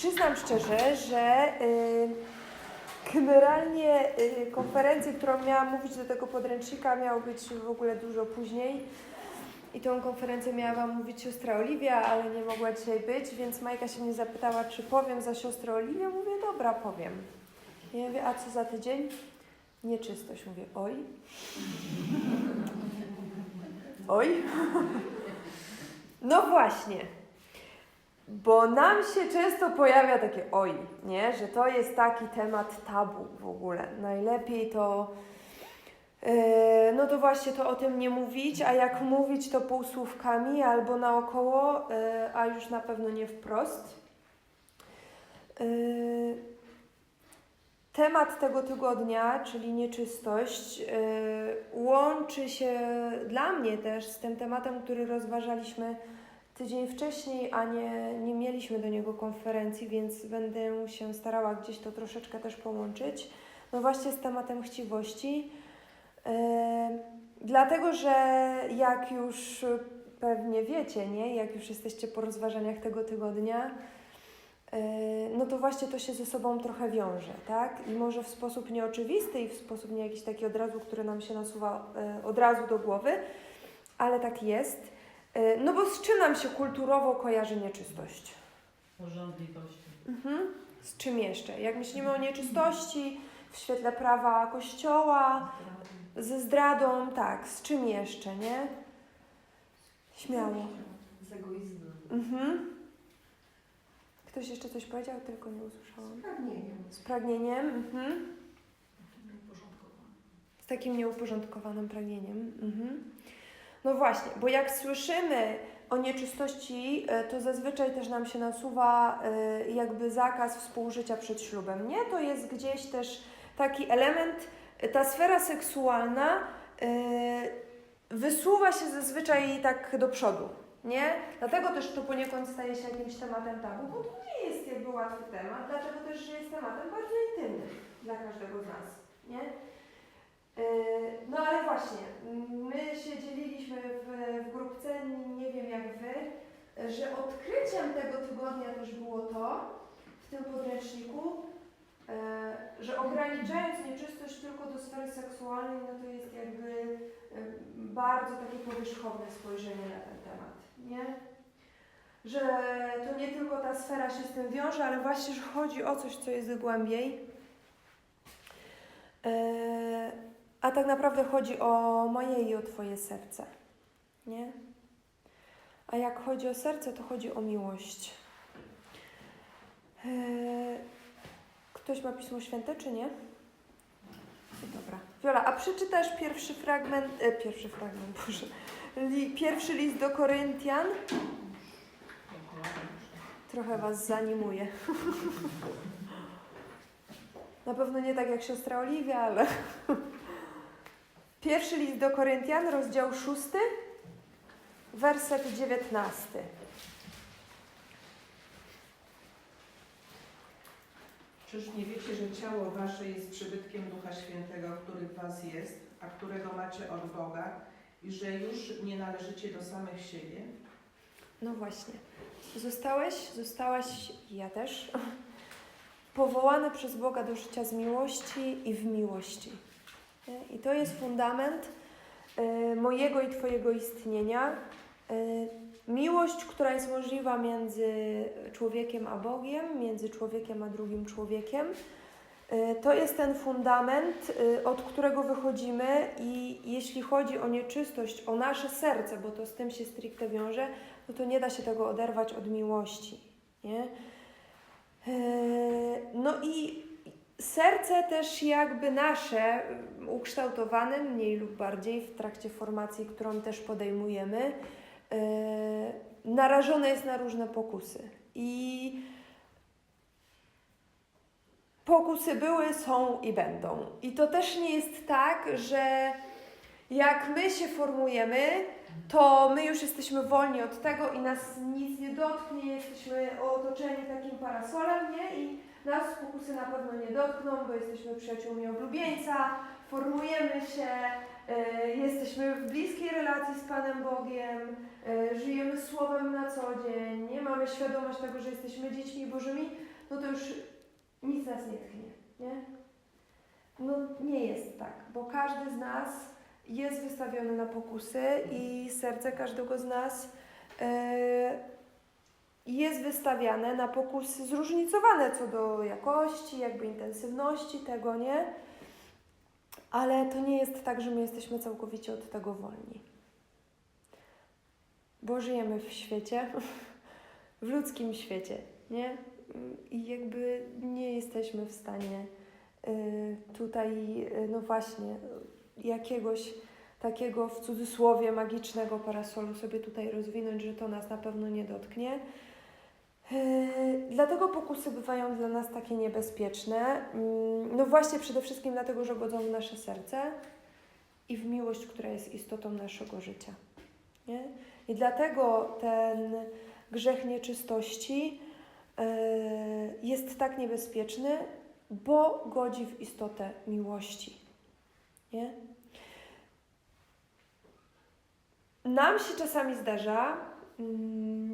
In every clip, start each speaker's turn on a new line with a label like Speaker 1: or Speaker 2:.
Speaker 1: przyznam szczerze, że y, generalnie y, konferencję, którą miałam mówić do tego podręcznika, miało być w ogóle dużo później. I tą konferencję miała Wam mówić siostra Oliwia, ale nie mogła dzisiaj być, więc Majka się mnie zapytała, czy powiem za siostrę Oliwię. Mówię, dobra, powiem. I ja mówię, a co za tydzień? Nieczystość. Mówię, oj. Oj. No właśnie. Bo nam się często pojawia takie oj, nie? Że to jest taki temat tabu w ogóle. Najlepiej to, yy, no to właśnie to o tym nie mówić, a jak mówić to półsłówkami albo naokoło, yy, a już na pewno nie wprost. Yy, temat tego tygodnia, czyli nieczystość, łączy się dla mnie też z tym tematem, który rozważaliśmy tydzień wcześniej, a nie, nie mieliśmy do niego konferencji, więc będę się starała gdzieś to troszeczkę też połączyć. No właśnie z tematem chciwości. Yy, dlatego, że jak już pewnie wiecie, nie? Jak już jesteście po rozważaniach tego tygodnia, no to właśnie to się ze sobą trochę wiąże, tak? I może w sposób nieoczywisty i w sposób nie jakiś taki od razu, który nam się nasuwa yy, od razu do głowy, ale tak jest. Yy, No bo z czym nam się kulturowo kojarzy nieczystość?
Speaker 2: Porządliwości.
Speaker 1: Mhm. Z czym jeszcze? Jak myślimy o nieczystości w świetle prawa Kościoła, ze zdradą, tak, z czym jeszcze, nie? Śmiało.
Speaker 3: Z egoizmem.
Speaker 1: Mhm. Ktoś jeszcze coś powiedział, tylko nie usłyszałam.
Speaker 3: Pragnieniem.
Speaker 1: Z pragnieniem, mhm. Z takim nieuporządkowanym pragnieniem. Mhm. No właśnie, bo jak słyszymy o nieczystości, e, to zazwyczaj też nam się nasuwa e, jakby zakaz współżycia przed ślubem, nie? To jest gdzieś też taki element, e, ta sfera seksualna wysuwa się zazwyczaj tak do przodu, nie? Dlatego też to poniekąd staje się jakimś tematem tabu, bo to nie jest jakby łatwy temat, dlatego też, jest tematem bardzo intymnym dla każdego z nas, nie? Yy, No ale właśnie, my się dzieliliśmy w, w grupce, nie wiem jak Wy, że odkryciem tego tygodnia też było to, w tym podręczniku, yy, że ograniczając nieczystość tylko do sfery seksualnej, no to jest jakby yy, bardzo takie powierzchowne spojrzenie na ten temat, nie? Że to nie tylko ta sfera się z tym wiąże, ale właśnie, że chodzi o coś, co jest głębiej. Yy, a tak naprawdę chodzi o moje i o Twoje serce. Nie? A jak chodzi o serce, to chodzi o miłość. Yy, Ktoś ma Pismo Święte, czy nie? Dobra. Wiola, a przeczytasz pierwszy fragment, e, pierwszy fragment, Boże, li, pierwszy list do Koryntian? Trochę Was zanimuje. Na pewno nie tak jak siostra Oliwia, ale... Pierwszy list do Koryntian, rozdział 6, werset 19.
Speaker 4: Czyż nie wiecie, że ciało wasze jest przybytkiem Ducha Świętego, który w was jest, a którego macie od Boga i że już nie należycie do samych siebie?
Speaker 1: No właśnie. Zostałeś, zostałaś, ja też, powołany przez Boga do życia z miłości i w miłości. I to jest fundament y, mojego i Twojego istnienia. Y, miłość, która jest możliwa między człowiekiem a Bogiem, między człowiekiem a drugim człowiekiem. Y, To jest ten fundament, od którego wychodzimy, i jeśli chodzi o nieczystość, o nasze serce, bo to z tym się stricte wiąże, no to nie da się tego oderwać od miłości. Nie? No i serce też jakby nasze, ukształtowane mniej lub bardziej w trakcie formacji, którą też podejmujemy, yy, narażone jest na różne pokusy. I pokusy były, są i będą. I to też nie jest tak, że jak my się formujemy, to my już jesteśmy wolni od tego i nas nic nie dotknie, jesteśmy otoczeni takim parasolem, nie? I nas pokusy na pewno nie dotkną, bo jesteśmy przyjaciółmi oblubieńca, formujemy się, e, jesteśmy w bliskiej relacji z Panem Bogiem, e, żyjemy Słowem na co dzień, nie mamy świadomość tego, że jesteśmy dziećmi Bożymi, no to już nic nas nie tknie, nie? No nie jest tak, bo każdy z nas jest wystawiony na pokusy i serce każdego z nas e, jest wystawiane na pokusy zróżnicowane co do jakości, jakby intensywności tego, nie? Ale to nie jest tak, że my jesteśmy całkowicie od tego wolni. Bo żyjemy w świecie, w ludzkim świecie, nie? I jakby nie jesteśmy w stanie y, tutaj, y, no właśnie, jakiegoś takiego w cudzysłowie magicznego parasolu sobie tutaj rozwinąć, że to nas na pewno nie dotknie. Yy, Dlatego pokusy bywają dla nas takie niebezpieczne. Mm, No właśnie przede wszystkim dlatego, że godzą w nasze serce i w miłość, która jest istotą naszego życia. Nie? I dlatego ten grzech nieczystości yy, jest tak niebezpieczny, bo godzi w istotę miłości. Nie? Nam się czasami zdarza,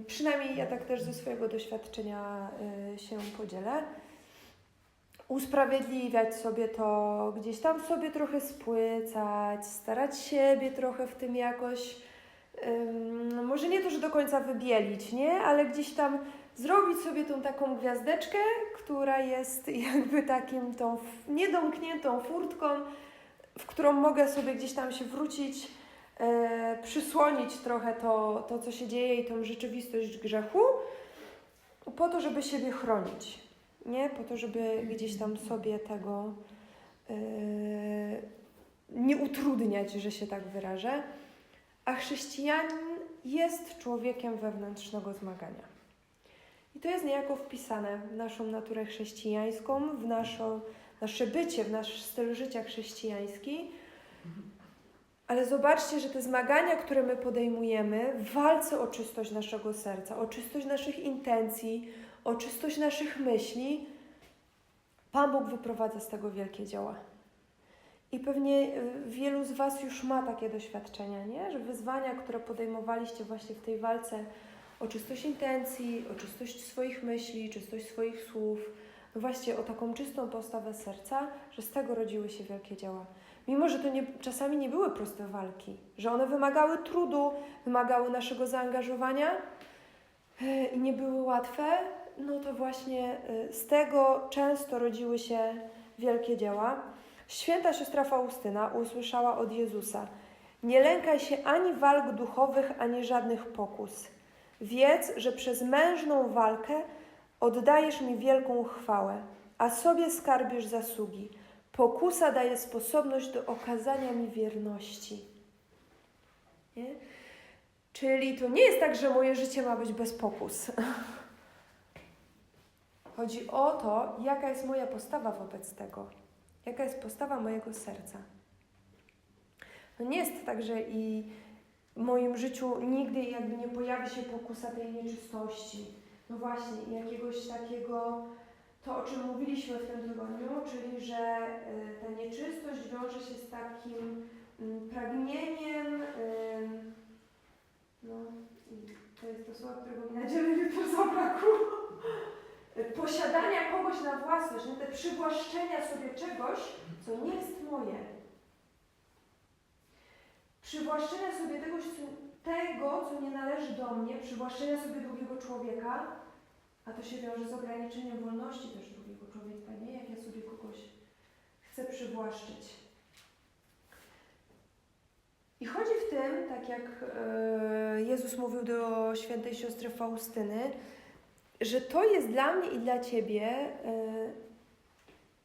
Speaker 1: przynajmniej ja tak też ze swojego doświadczenia y, się podzielę, usprawiedliwiać sobie to, gdzieś tam sobie trochę spłycać, starać siebie trochę w tym jakoś, może nie to, że do końca wybielić, nie, ale gdzieś tam zrobić sobie tą taką gwiazdeczkę, która jest jakby takim tą niedomkniętą furtką, w którą mogę sobie gdzieś tam się wrócić, e, przysłonić trochę to, to, co się dzieje i tą rzeczywistość grzechu, po to, żeby siebie chronić. Nie po to, żeby gdzieś tam sobie tego e, nie utrudniać, że się tak wyrażę. A chrześcijanin jest człowiekiem wewnętrznego zmagania. I to jest niejako wpisane w naszą naturę chrześcijańską, w naszą, nasze bycie, w nasz styl życia chrześcijański. Ale zobaczcie, że te zmagania, które my podejmujemy w walce o czystość naszego serca, o czystość naszych intencji, o czystość naszych myśli, Pan Bóg wyprowadza z tego wielkie dzieła. I pewnie y, wielu z Was już ma takie doświadczenia, nie? że wyzwania, które podejmowaliście właśnie w tej walce o czystość intencji, o czystość swoich myśli, czystość swoich słów, właśnie o taką czystą postawę serca, że z tego rodziły się wielkie dzieła. Mimo, że to nie, czasami nie były proste walki, że one wymagały trudu, wymagały naszego zaangażowania e, i nie były łatwe, no to właśnie e, z tego często rodziły się wielkie dzieła. Święta siostra Faustyna usłyszała od Jezusa: Nie lękaj się ani walk duchowych, ani żadnych pokus. Wiedz, że przez mężną walkę oddajesz mi wielką chwałę, a sobie skarbisz zasługi. Pokusa daje sposobność do okazania mi wierności. Nie? Czyli to nie jest tak, że moje życie ma być bez pokus. Chodzi o to, jaka jest moja postawa wobec tego. Jaka jest postawa mojego serca. No nie jest tak, że i w moim życiu nigdy jakby nie pojawi się pokusa tej nieczystości. No właśnie, jakiegoś takiego, to o czym mówiliśmy w tym tygodniu, czyli że y, ta nieczystość wiąże się z takim mm, pragnieniem, no to jest to słowo, którego mi na dzielę jutro zabrakło, posiadania kogoś na własność, no te przywłaszczenia sobie czegoś, co nie jest moje. Przywłaszczenia sobie tegoś, co, tego, co nie należy do mnie, przywłaszczenia sobie drugiego człowieka, a to się wiąże z ograniczeniem wolności też drugiego człowieka, nie? Jak ja sobie kogoś chcę przywłaszczyć. I chodzi w tym, tak jak e, Jezus mówił do świętej siostry Faustyny, że to jest dla mnie i dla Ciebie e,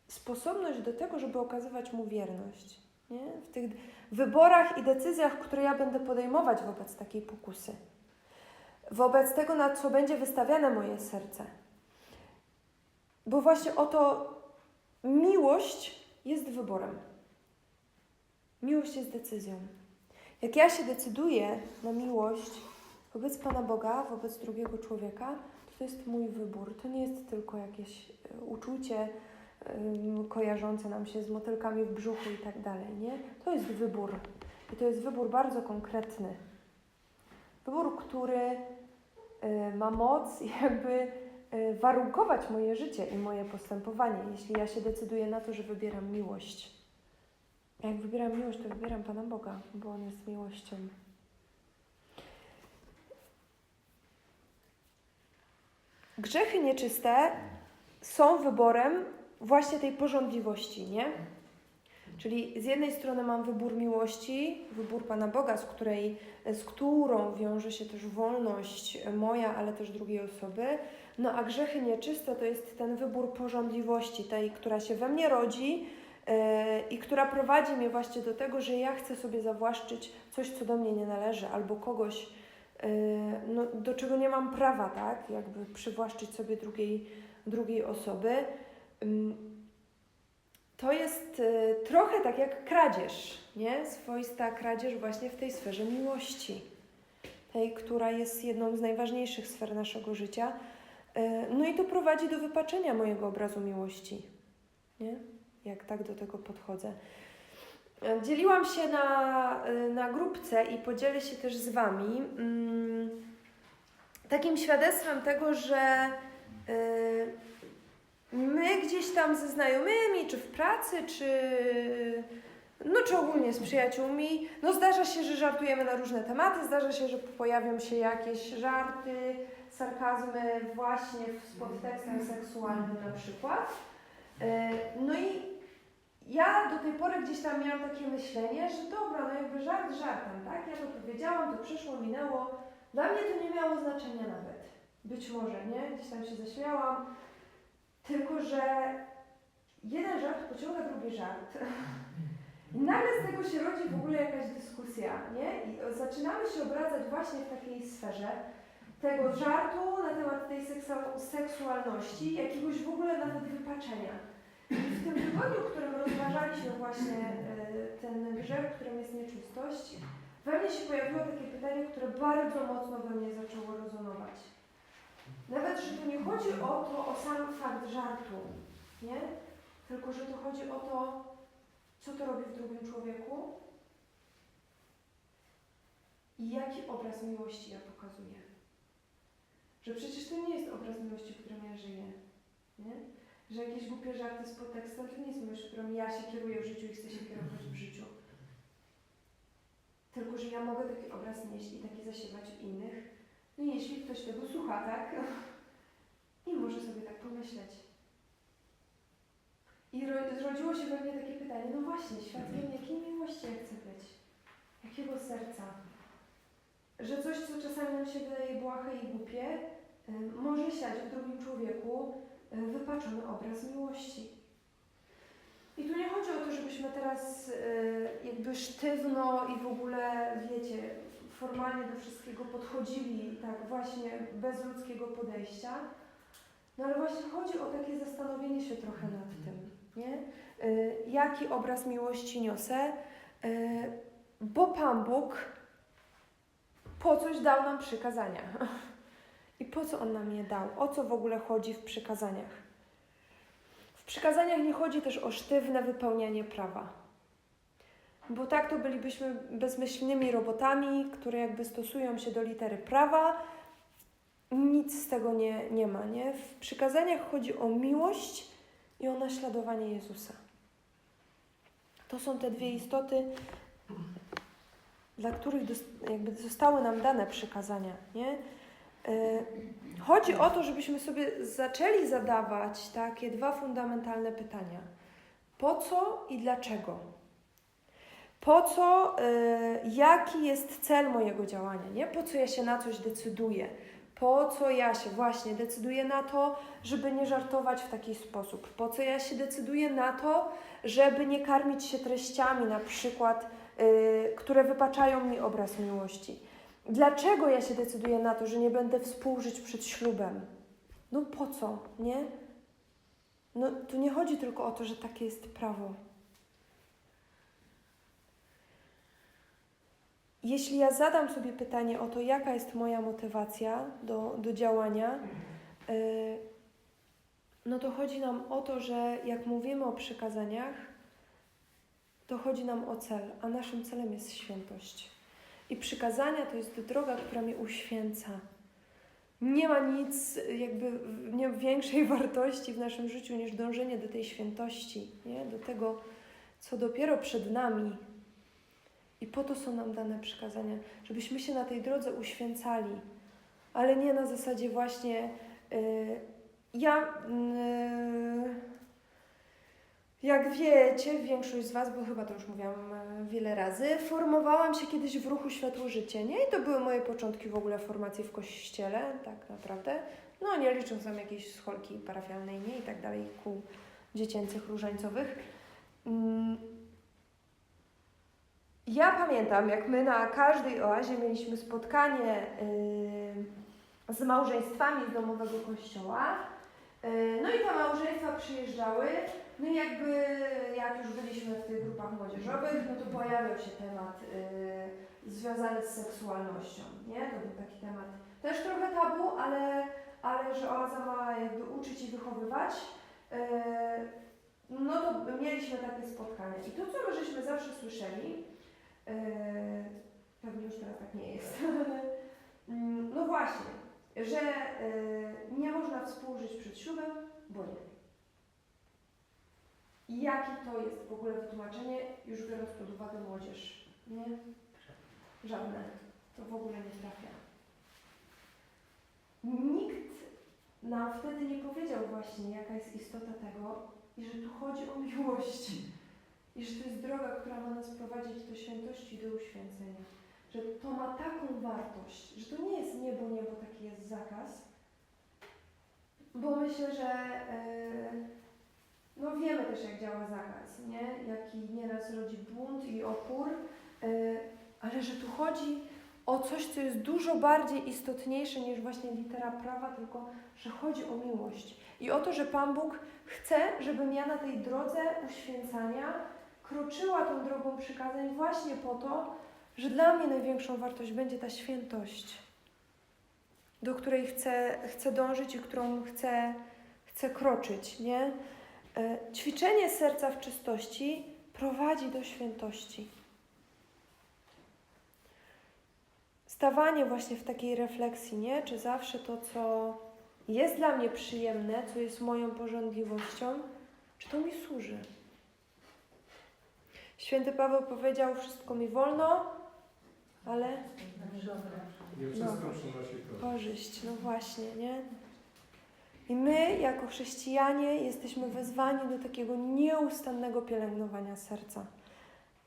Speaker 1: sposobność do tego, żeby okazywać Mu wierność. Nie? W tych wyborach i decyzjach, które ja będę podejmować wobec takiej pokusy. Wobec tego, na co będzie wystawiane moje serce. Bo właśnie oto miłość jest wyborem. Miłość jest decyzją. Jak ja się decyduję na miłość wobec Pana Boga, wobec drugiego człowieka, to, to jest mój wybór. To nie jest tylko jakieś e, uczucie kojarzące nam się z motylkami w brzuchu i tak dalej, nie? To jest wybór. I to jest wybór bardzo konkretny. Wybór, który y, ma moc jakby y, warunkować moje życie i moje postępowanie, jeśli ja się decyduję na to, że wybieram miłość. A jak wybieram miłość, to wybieram Pana Boga, bo On jest miłością. Grzechy nieczyste są wyborem właśnie tej porządliwości, nie? Czyli z jednej strony mam wybór miłości, wybór Pana Boga, z, której, z którą wiąże się też wolność moja, ale też drugiej osoby. No a grzechy nieczyste to jest ten wybór porządliwości, tej, która się we mnie rodzi yy, i która prowadzi mnie właśnie do tego, że ja chcę sobie zawłaszczyć coś, co do mnie nie należy, albo kogoś, yy, no, do czego nie mam prawa, tak? Jakby przywłaszczyć sobie drugiej, drugiej osoby. To jest y, trochę tak jak kradzież, nie? Swoista kradzież właśnie w tej sferze miłości. Tej, która jest jedną z najważniejszych sfer naszego życia. Y, no i to prowadzi do wypaczenia mojego obrazu miłości, nie? Jak tak do tego podchodzę. Dzieliłam się na, y, na grupce i podzielę się też z Wami takim świadectwem tego, że my gdzieś tam ze znajomymi, czy w pracy, czy no czy ogólnie z przyjaciółmi, no zdarza się, że żartujemy na różne tematy, zdarza się, że pojawią się jakieś żarty, sarkazmy właśnie z podtekstem seksualnym na przykład. E, No i ja do tej pory gdzieś tam miałam takie myślenie, że dobra, no jakby żart żartem, tak? Ja to powiedziałam, to przeszło, minęło. Dla mnie to nie miało znaczenia nawet. Być może, nie? Gdzieś tam się zaśmiałam. Tylko, że jeden żart pociąga drugi żart. I nagle z tego się rodzi w ogóle jakaś dyskusja, nie? I zaczynamy się obracać właśnie w takiej sferze tego żartu na temat tej seksu- seksualności, jakiegoś w ogóle nawet wypaczenia. I w tym tygodniu, w którym rozważaliśmy właśnie e, ten grzech, którym jest nieczystość, we mnie się pojawiło takie pytanie, które bardzo mocno we mnie zaczęło rezonować. Nawet, że tu nie chodzi o to, o sam fakt żartu, nie? Tylko, że tu chodzi o to, co to robi w drugim człowieku i jaki obraz miłości ja pokazuję. Że przecież to nie jest obraz miłości, w którym ja żyję, nie? Że jakieś głupie żarty z podtekstem to nie jest miłość, którą ja się kieruję w życiu i chcę się kierować w życiu. Tylko, że ja mogę taki obraz nieść i taki zasiewać w innych, jeśli ktoś tego słucha, tak? I może sobie tak pomyśleć. I ro- zrodziło się we mnie takie pytanie, no właśnie, świadkiem jakiej miłości ja chcę być? Jakiego serca? Że coś, co czasami nam się wydaje błahe i głupie, może siać w drugim człowieku wypaczony obraz miłości. I tu nie chodzi o to, żebyśmy teraz jakby sztywno i w ogóle, wiecie, formalnie do wszystkiego podchodzili tak właśnie bez ludzkiego podejścia. No ale właśnie chodzi o takie zastanowienie się trochę nad tym, nie? Y, jaki obraz miłości niosę, y, bo Pan Bóg po coś dał nam przykazania. I po co On nam je dał? O co w ogóle chodzi w przykazaniach? W przykazaniach nie chodzi też o sztywne wypełnianie prawa. Bo tak to bylibyśmy bezmyślnymi robotami, które jakby stosują się do litery prawa. Nic z tego nie, nie ma, nie? W przykazaniach chodzi o miłość i o naśladowanie Jezusa. To są te dwie istoty, dla których jakby zostały nam dane przykazania, nie? Y, Chodzi o to, żebyśmy sobie zaczęli zadawać takie dwa fundamentalne pytania. Po co i dlaczego? Po co, y, jaki jest cel mojego działania, nie? Po co ja się na coś decyduję? Po co ja się właśnie decyduję na to, żeby nie żartować w taki sposób? Po co ja się decyduję na to, żeby nie karmić się treściami, na przykład, y, które wypaczają mi obraz miłości? Dlaczego ja się decyduję na to, że nie będę współżyć przed ślubem? No po co, nie? No tu nie chodzi tylko o to, że takie jest prawo. Jeśli ja zadam sobie pytanie o to, jaka jest moja motywacja do, do działania, yy, no to chodzi nam o to, że jak mówimy o przykazaniach, to chodzi nam o cel, a naszym celem jest świętość. I przykazania to jest droga, która mnie uświęca. Nie ma nic jakby nie większej wartości w naszym życiu niż dążenie do tej świętości, nie? do tego, co dopiero przed nami. I po to są nam dane przykazania, żebyśmy się na tej drodze uświęcali, ale nie na zasadzie właśnie y, ja. y, jak wiecie, większość z Was, bo chyba to już mówiłam e, wiele razy, formowałam się kiedyś w ruchu Światło Życie, nie? I to były moje początki w ogóle formacji w kościele, tak naprawdę. No, nie licząc tam jakiejś scholki parafialnej, nie? I tak dalej, kół dziecięcych, różańcowych. Mm. Ja pamiętam, jak my na każdej oazie mieliśmy spotkanie yy, z małżeństwami z domowego kościoła. Yy, no i te małżeństwa przyjeżdżały. No i jakby jak już byliśmy w tych grupach młodzieżowych, no to pojawiał się temat y, związany z seksualnością, nie? To był taki temat też trochę tabu, ale, ale że oaza ma jakby uczyć i wychowywać. No to mieliśmy takie spotkania. I to, co my żeśmy zawsze słyszeli, pewnie już teraz tak nie jest, mm, no właśnie, że y, nie można współżyć przed ślubem, bo nie. I jakie to jest w ogóle wytłumaczenie, już biorąc pod uwagę młodzież? Nie? Żadne. To w ogóle nie trafia. Nikt nam wtedy nie powiedział właśnie, jaka jest istota tego i że tu chodzi o miłość. I że to jest droga, która ma nas prowadzić do świętości, do uświęcenia. Że to ma taką wartość, że to nie jest niebo, niebo, taki jest zakaz. Bo myślę, że... Yy, no wiemy też, jak działa zakaz, nie? Jaki nieraz rodzi bunt i opór, yy, ale że tu chodzi o coś, co jest dużo bardziej istotniejsze niż właśnie litera prawa, tylko że chodzi o miłość. I o to, że Pan Bóg chce, żebym ja na tej drodze uświęcania kroczyła tą drogą przykazań właśnie po to, że dla mnie największą wartość będzie ta świętość, do której chcę, chcę dążyć i którą chcę, chcę kroczyć, nie? E, Ćwiczenie serca w czystości prowadzi do świętości. Stawanie właśnie w takiej refleksji, nie? Czy zawsze to, co jest dla mnie przyjemne, co jest moją porządliwością, czy to mi służy? Święty Paweł powiedział: Wszystko mi wolno, ale
Speaker 5: Nie wszystko przynosi to.
Speaker 1: korzyść. No właśnie, nie? I my, jako chrześcijanie, jesteśmy wezwani do takiego nieustannego pielęgnowania serca.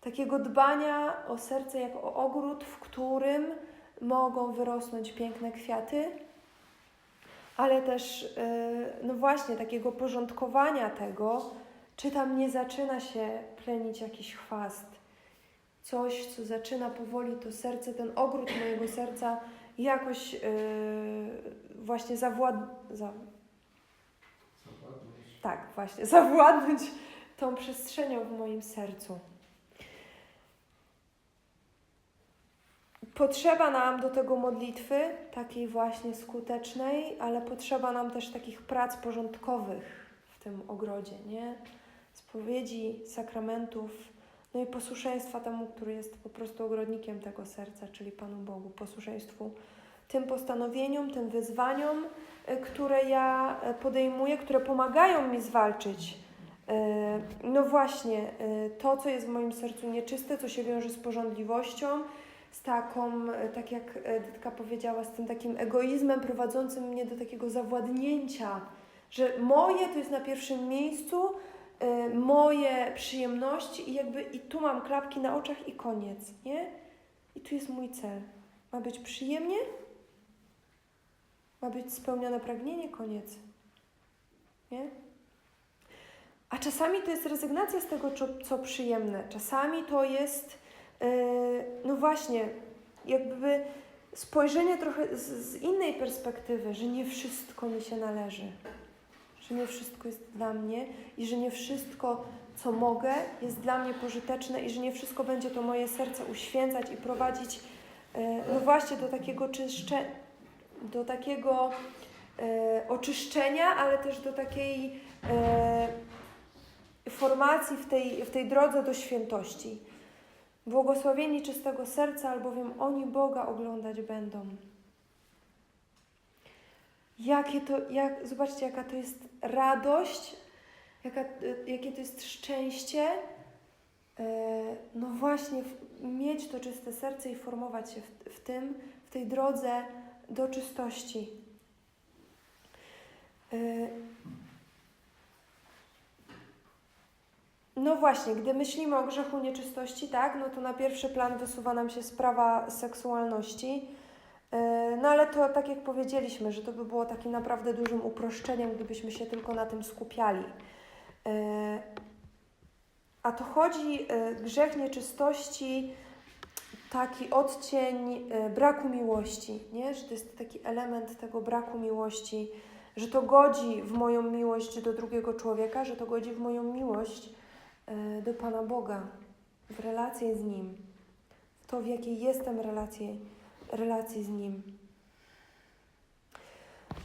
Speaker 1: Takiego dbania o serce jako o ogród, w którym mogą wyrosnąć piękne kwiaty, ale też, yy, no właśnie, takiego porządkowania tego, czy tam nie zaczyna się plenić jakiś chwast. Coś, co zaczyna powoli to serce, ten ogród mojego serca jakoś yy, właśnie zawład... Za,
Speaker 5: Zapadność.
Speaker 1: tak, właśnie, zawładnąć tą przestrzenią w moim sercu. Potrzeba nam do tego modlitwy, takiej właśnie skutecznej, ale potrzeba nam też takich prac porządkowych w tym ogrodzie, nie? Spowiedzi, sakramentów, no i posłuszeństwa temu, który jest po prostu ogrodnikiem tego serca, czyli Panu Bogu, posłuszeństwu tym postanowieniom, tym wyzwaniom, y, które ja y, podejmuję, które pomagają mi zwalczyć. y, No właśnie, to, co jest w moim sercu nieczyste, co się wiąże z porządliwością, z taką, tak jak Edytka powiedziała, z tym takim egoizmem prowadzącym mnie do takiego zawładnięcia, że moje to jest na pierwszym miejscu, moje przyjemności i jakby i tu mam klapki na oczach i koniec, nie? I tu jest mój cel. Ma być przyjemnie, ma być spełnione pragnienie, koniec. Nie? A czasami to jest rezygnacja z tego, co, co przyjemne. Czasami to jest, yy, no właśnie, jakby spojrzenie trochę z, z innej perspektywy, że nie wszystko mi się należy. Że nie wszystko jest dla mnie i że nie wszystko, co mogę, jest dla mnie pożyteczne i że nie wszystko będzie to moje serce uświęcać i prowadzić, yy, no właśnie, do takiego czyszczenia do takiego e, oczyszczenia, ale też do takiej e, formacji w tej, w tej drodze do świętości. Błogosławieni czystego serca, albowiem oni Boga oglądać będą. Jakie to, jak, zobaczcie, jaka to jest radość, jaka, e, jakie to jest szczęście. E, No właśnie, mieć to czyste serce i formować się w, w tym, w tej drodze do czystości. E, No właśnie, gdy myślimy o grzechu nieczystości, tak, no to na pierwszy plan wysuwa nam się sprawa seksualności. E, No ale to tak jak powiedzieliśmy, że to by było takim naprawdę dużym uproszczeniem, gdybyśmy się tylko na tym skupiali. E, A to chodzi e, grzech nieczystości, taki odcień braku miłości, nie? że to jest taki element tego braku miłości, że to godzi w moją miłość do drugiego człowieka, że to godzi w moją miłość do Pana Boga, w relację z Nim, w to, w jakiej jestem relacji, relacji z Nim.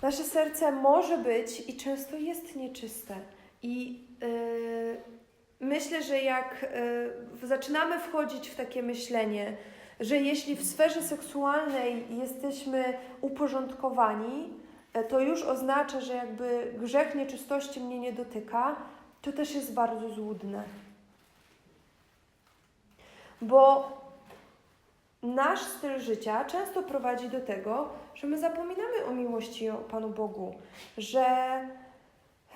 Speaker 1: Nasze serce może być i często jest nieczyste. I yy, myślę, że jak yy, zaczynamy wchodzić w takie myślenie, że jeśli w sferze seksualnej jesteśmy uporządkowani, e, to już oznacza, że jakby grzech nieczystości mnie nie dotyka, to też jest bardzo złudne. Bo nasz styl życia często prowadzi do tego, że my zapominamy o miłości Panu Bogu, że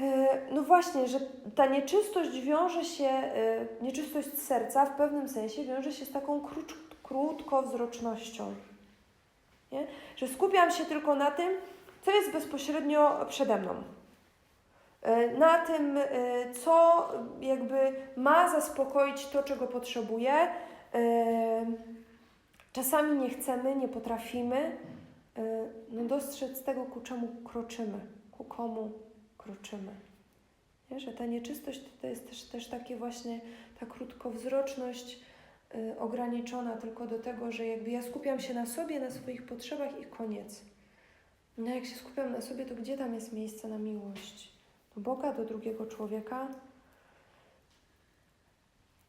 Speaker 1: e, no właśnie, że ta nieczystość wiąże się, e, nieczystość serca w pewnym sensie wiąże się z taką krótk- krótkowzrocznością. Nie? Że skupiam się tylko na tym, co jest bezpośrednio przede mną. E, Na tym, co jakby ma zaspokoić to, czego potrzebuję. Czasami nie chcemy, nie potrafimy e, no, dostrzec tego, ku czemu kroczymy, ku komu kroczymy. Nie? Że ta nieczystość to jest też, też takie właśnie ta krótkowzroczność y, ograniczona tylko do tego, że jakby ja skupiam się na sobie, na swoich potrzebach i koniec. No jak się skupiam na sobie, to gdzie tam jest miejsce na miłość? Do Boga, do drugiego człowieka?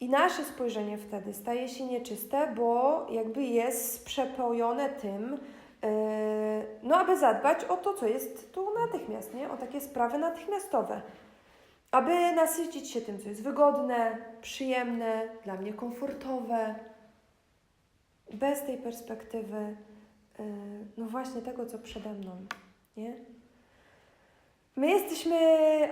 Speaker 1: I nasze spojrzenie wtedy staje się nieczyste, bo jakby jest przepojone tym, yy, no aby zadbać o to, co jest tu natychmiast, nie? O takie sprawy natychmiastowe. Aby nasycić się tym, co jest wygodne, przyjemne, dla mnie komfortowe. Bez tej perspektywy, yy, no właśnie tego, co przede mną, nie? My jesteśmy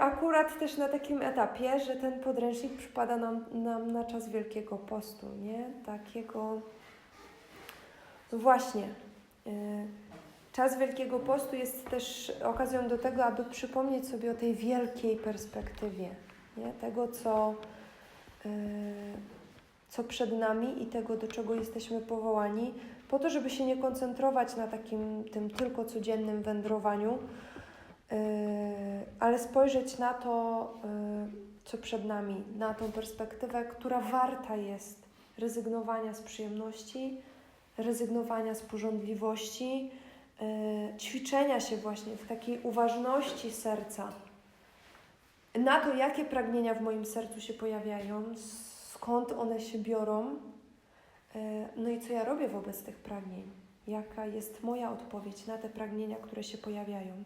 Speaker 1: akurat też na takim etapie, że ten podręcznik przypada nam, nam na czas Wielkiego Postu, nie? Takiego... Właśnie. yy, Czas Wielkiego Postu jest też okazją do tego, aby przypomnieć sobie o tej wielkiej perspektywie, nie? Tego, co, yy, co przed nami i tego, do czego jesteśmy powołani, po to, żeby się nie koncentrować na takim tym tylko codziennym wędrowaniu, ale spojrzeć na to, yy, co przed nami, na tą perspektywę, która warta jest rezygnowania z przyjemności, rezygnowania z porządliwości, yy, ćwiczenia się właśnie w takiej uważności serca na to, jakie pragnienia w moim sercu się pojawiają, skąd one się biorą, yy, no i co ja robię wobec tych pragnień, jaka jest moja odpowiedź na te pragnienia, które się pojawiają.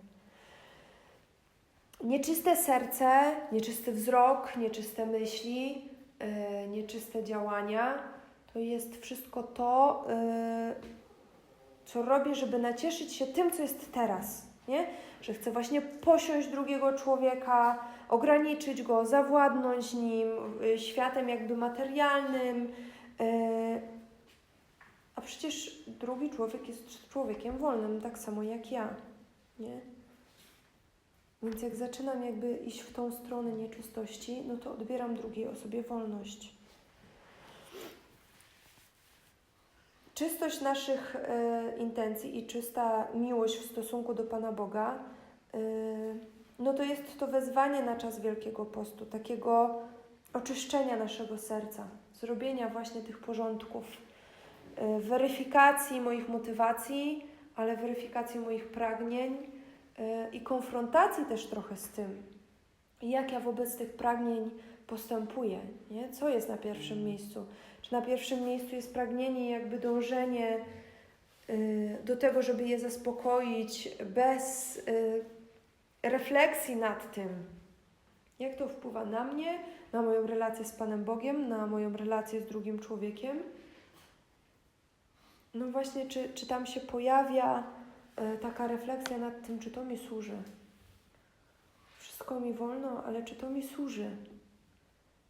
Speaker 1: Nieczyste serce, nieczysty wzrok, nieczyste myśli, yy, nieczyste działania to jest wszystko to, yy, co robię, żeby nacieszyć się tym, co jest teraz. Nie? Że chcę właśnie posiąść drugiego człowieka, ograniczyć go, zawładnąć nim, yy, światem jakby materialnym. A przecież drugi człowiek jest człowiekiem wolnym, tak samo jak ja. Nie? Więc jak zaczynam jakby iść w tą stronę nieczystości, no to odbieram drugiej osobie wolność. Czystość naszych e, intencji i czysta miłość w stosunku do Pana Boga, e, no to jest to wezwanie na czas Wielkiego Postu, takiego oczyszczenia naszego serca, zrobienia właśnie tych porządków, e, weryfikacji moich motywacji, ale weryfikacji moich pragnień, i konfrontacji też trochę z tym, jak ja wobec tych pragnień postępuję, nie? co jest na pierwszym miejscu. Czy na pierwszym miejscu jest pragnienie, jakby dążenie y, do tego, żeby je zaspokoić bez y, refleksji nad tym, jak to wpływa na mnie, na moją relację z Panem Bogiem, na moją relację z drugim człowiekiem. No właśnie, czy, czy tam się pojawia y, taka refleksja nad tym, czy to mi służy? Wszystko mi wolno, ale czy to mi służy?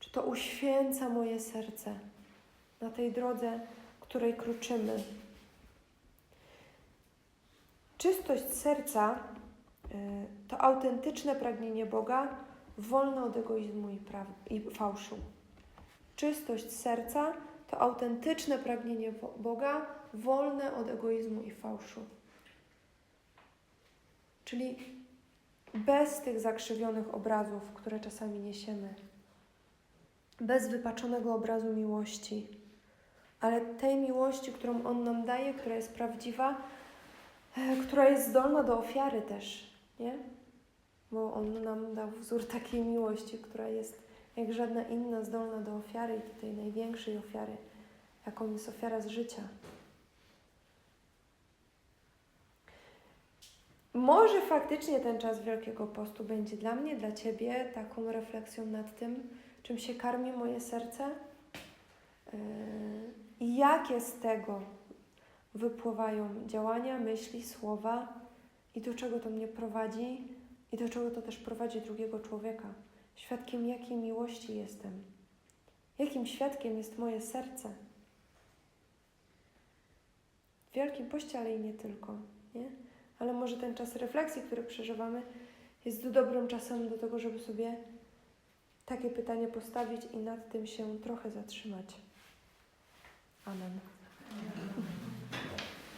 Speaker 1: Czy to uświęca moje serce na tej drodze, której kroczymy? Czystość serca y, to autentyczne pragnienie Boga, wolne od egoizmu i, i fałszu. Czystość serca to autentyczne pragnienie Boga, wolne od egoizmu i fałszu. Czyli bez tych zakrzywionych obrazów, które czasami niesiemy, bez wypaczonego obrazu miłości, ale tej miłości, którą On nam daje, która jest prawdziwa, e, która jest zdolna do ofiary też, nie? Bo On nam dał wzór takiej miłości, która jest jak żadna inna zdolna do ofiary i tej największej ofiary, jaką jest ofiara z życia. Może faktycznie ten czas Wielkiego Postu będzie dla mnie, dla Ciebie taką refleksją nad tym, czym się karmi moje serce yy, i jakie z tego wypływają działania, myśli, słowa i do czego to mnie prowadzi i do czego to też prowadzi drugiego człowieka. Świadkiem jakiej miłości jestem. Jakim świadkiem jest moje serce. W Wielkim Poście, ale i nie tylko. Nie? Ale może ten czas refleksji, który przeżywamy, jest dobrym czasem do tego, żeby sobie takie pytanie postawić i nad tym się trochę zatrzymać. Amen.